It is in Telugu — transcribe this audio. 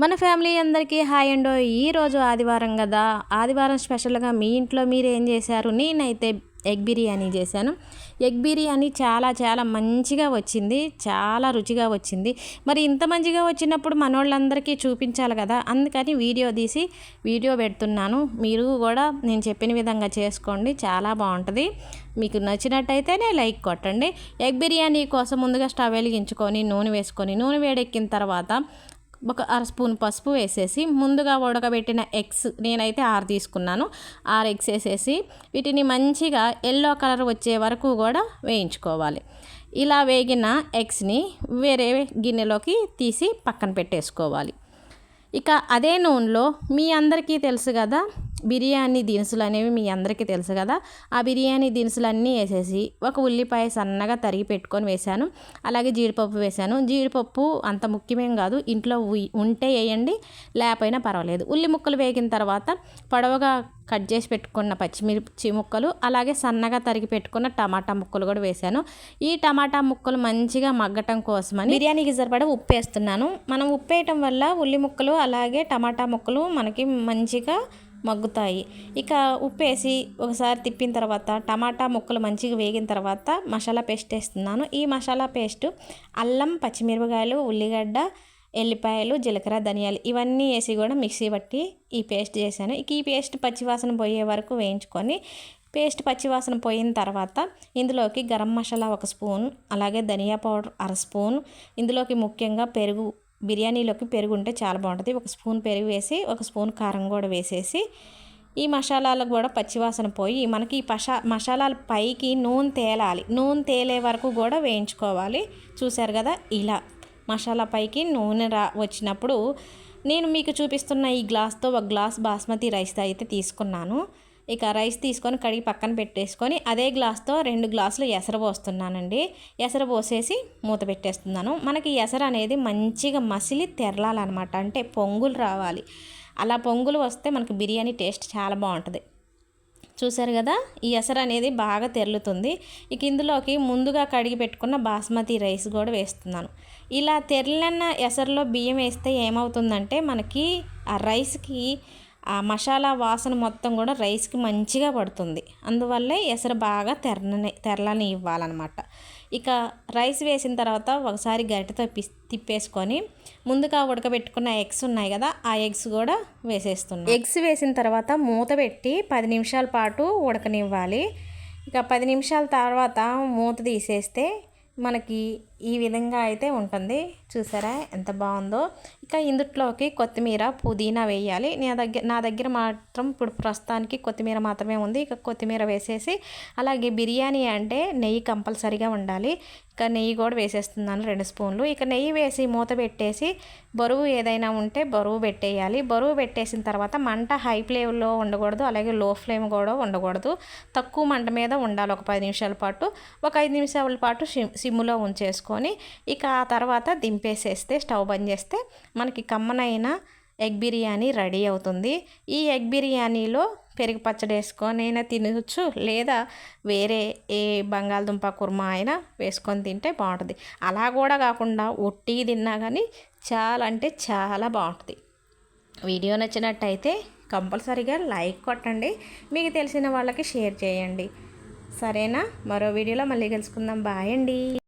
మన ఫ్యామిలీ అందరికీ హాయ్ అండో ఈరోజు ఆదివారం కదా. ఆదివారం స్పెషల్గా మీ ఇంట్లో మీరు ఏం చేశారు? నేనైతే ఎగ్ బిర్యానీ చేశాను. ఎగ్ బిర్యానీ చాలా చాలా మంచిగా వచ్చింది. చాలా రుచిగా వచ్చింది. మరి ఇంత మంచిగా వచ్చినప్పుడు మనోళ్ళందరికీ చూపించాలి కదా. అందుకని వీడియో తీసి వీడియో పెడుతున్నాను. మీరు కూడా నేను చెప్పిన విధంగా చేసుకోండి. చాలా బాగుంటుంది. మీకు నచ్చినట్టయితేనే లైక్ కొట్టండి. ఎగ్ బిర్యానీ కోసం ముందుగా స్టవ్ వెలిగించుకొని నూనె వేసుకొని నూనె వేడెక్కిన తర్వాత ఒక అర స్పూన్ పసుపు వేసేసి ముందుగా ఉడకబెట్టిన ఎగ్స్ నేనైతే ఆరు తీసుకున్నాను. ఆరు ఎగ్స్ వేసేసి వీటిని మంచిగా ఎల్లో కలర్ వచ్చే వరకు కూడా వేయించుకోవాలి. ఇలా వేగిన ఎగ్స్ని వేరే గిన్నెలోకి తీసి పక్కన పెట్టేసుకోవాలి. ఇక అదే నూనెలో మీ అందరికీ తెలుసు కదా బిర్యానీ దినుసులు అనేవి మీ అందరికీ తెలుసు కదా. ఆ బిర్యానీ దినుసులు అన్నీ వేసేసి ఒక ఉల్లిపాయ సన్నగా తరిగి పెట్టుకొని వేశాను. అలాగే జీడిపప్పు వేశాను. జీడిపప్పు అంత ముఖ్యమేం కాదు. ఇంట్లో ఉంటే వేయండి లేకపోయినా పర్వాలేదు. ఉల్లి ముక్కలు వేగిన తర్వాత పొడవుగా కట్ చేసి పెట్టుకున్న పచ్చిమిర్చి ముక్కలు అలాగే సన్నగా తరిగి పెట్టుకున్న టమాటా ముక్కలు కూడా వేశాను. ఈ టమాటా ముక్కలు మంచిగా మగ్గటం కోసమని బిర్యానీకి సరిపడా ఉప్పు వేస్తున్నాను. మనం ఉప్పు వేయటం వల్ల ఉల్లి ముక్కలు అలాగే టమాటా ముక్కలు మనకి మంచిగా మగ్గుతాయి. ఇక ఉప్పు వేసి ఒకసారి తిప్పిన తర్వాత టమాటా ముక్కలు మంచిగా వేగిన తర్వాత మసాలా పేస్ట్ వేస్తున్నాను. ఈ మసాలా పేస్ట్ అల్లం పచ్చిమిరపకాయలు ఉల్లిగడ్డ ఎల్లిపాయలు జీలకర్ర ధనియాలు ఇవన్నీ వేసి కూడా మిక్సీ పట్టి ఈ పేస్ట్ చేశాను. ఇక ఈ పేస్ట్ పచ్చివాసన పోయే వరకు వేయించుకొని పేస్ట్ పచ్చివాసన పోయిన తర్వాత ఇందులోకి గరం మసాలా ఒక స్పూన్ అలాగే ధనియా పౌడర్ అర స్పూన్ ఇందులోకి ముఖ్యంగా పెరుగు బిర్యానీలోకి పెరుగు ఉంటే చాలా బాగుంటుంది. ఒక స్పూన్ పెరుగు వేసి ఒక స్పూన్ కారం కూడా వేసేసి ఈ మసాలాలకు కూడా పచ్చివాసన పోయి మనకి ఈ పషా మసాలాల పైకి నూనె తేలాలి. నూనె తేలే వరకు కూడా వేయించుకోవాలి. చూశారు కదా? ఇలా మసాలా పైకి నూనె రా వచ్చినప్పుడు నేను మీకు చూపిస్తున్న ఈ గ్లాస్తో ఒక గ్లాస్ బాస్మతి రైస్ అయితే తీసుకున్నాను. ఇక రైస్ తీసుకొని కడిగి పక్కన పెట్టేసుకొని అదే గ్లాస్తో రెండు గ్లాసులు ఎసరు పోస్తున్నానండి. ఎసరు పోసేసి మూత పెట్టేస్తున్నాను. మనకి ఎసరు అనేది మంచిగా మసిలి తెరలాలన్నమాట. అంటే పొంగులు రావాలి. అలా పొంగులు వస్తే మనకి బిర్యానీ టేస్ట్ చాలా బాగుంటుంది. చూసారు కదా? ఈ ఎసరు అనేది బాగా తెరులుతుంది. ఇక ఇందులోకి ముందుగా కడిగి పెట్టుకున్న బాస్మతి రైస్ కూడా వేస్తున్నాను. ఇలా తెరలన్న ఎసరులో బియ్యం వేస్తే ఏమవుతుందంటే మనకి ఆ రైస్కి ఆ మసాలా వాసన మొత్తం కూడా రైస్కి మంచిగా పడుతుంది. అందువల్లే ఎసరు బాగా తెరలని తెరలని ఇవ్వాలన్నమాట. ఇక రైస్ వేసిన తర్వాత ఒకసారి గరిటతో తిప్పేసుకొని ముందుగా ఉడకబెట్టుకున్న ఎగ్స్ ఉన్నాయి కదా ఆ ఎగ్స్ కూడా వేసేస్తున్నాం. ఎగ్స్ వేసిన తర్వాత మూత పెట్టి పది నిమిషాల పాటు ఉడకనివ్వాలి. ఇక పది నిమిషాల తర్వాత మూత తీసేస్తే మనకి ఈ విధంగా అయితే ఉంటుంది. చూసారా? ఎంత బాగుందో. ఇక ఇందుట్లోకి కొత్తిమీర పుదీనా వేయాలి. నా దగ్గర నా దగ్గర మాత్రం ఇప్పుడు ప్రస్తుతానికి కొత్తిమీర మాత్రమే ఉంది. ఇక కొత్తిమీర వేసేసి అలాగే బిర్యానీ అంటే నెయ్యి కంపల్సరీగా ఉండాలి. ఇక నెయ్యి కూడా వేసేస్తున్నాను రెండు స్పూన్లు. ఇక నెయ్యి వేసి మూత పెట్టేసి బరువు ఏదైనా ఉంటే బరువు పెట్టేయాలి. బరువు పెట్టేసిన తర్వాత మంట హై ఫ్లేమ్లో ఉండకూడదు. అలాగే లో ఫ్లేమ్ కూడా ఉండకూడదు. తక్కువ మంట మీద ఉండాలి. ఒక పది నిమిషాల పాటు. ఒక ఐదు నిమిషాల పాటు సిమ్లో ఉంచేసుకో చేసుకొని ఇక ఆ తర్వాత దింపేసేస్తే స్టవ్ బంద్ చేస్తే మనకి కమ్మనైన ఎగ్ బిర్యానీ రెడీ అవుతుంది. ఈ ఎగ్ బిర్యానీలో పెరుగు పచ్చడి వేసుకొని అయినా తినవచ్చు లేదా వేరే ఏ బంగాళదుంప కుర్మా అయినా వేసుకొని తింటే బాగుంటుంది. అలా కూడా కాకుండా ఒట్టి తిన్నా కానీ చాలా అంటే చాలా బాగుంటుంది. వీడియో నచ్చినట్టయితే కంపల్సరీగా లైక్ కొట్టండి. మీకు తెలిసిన వాళ్ళకి షేర్ చేయండి. సరేనా? మరో వీడియోలో మళ్ళీ కలుసుకుందాం. బాయ్ అండి.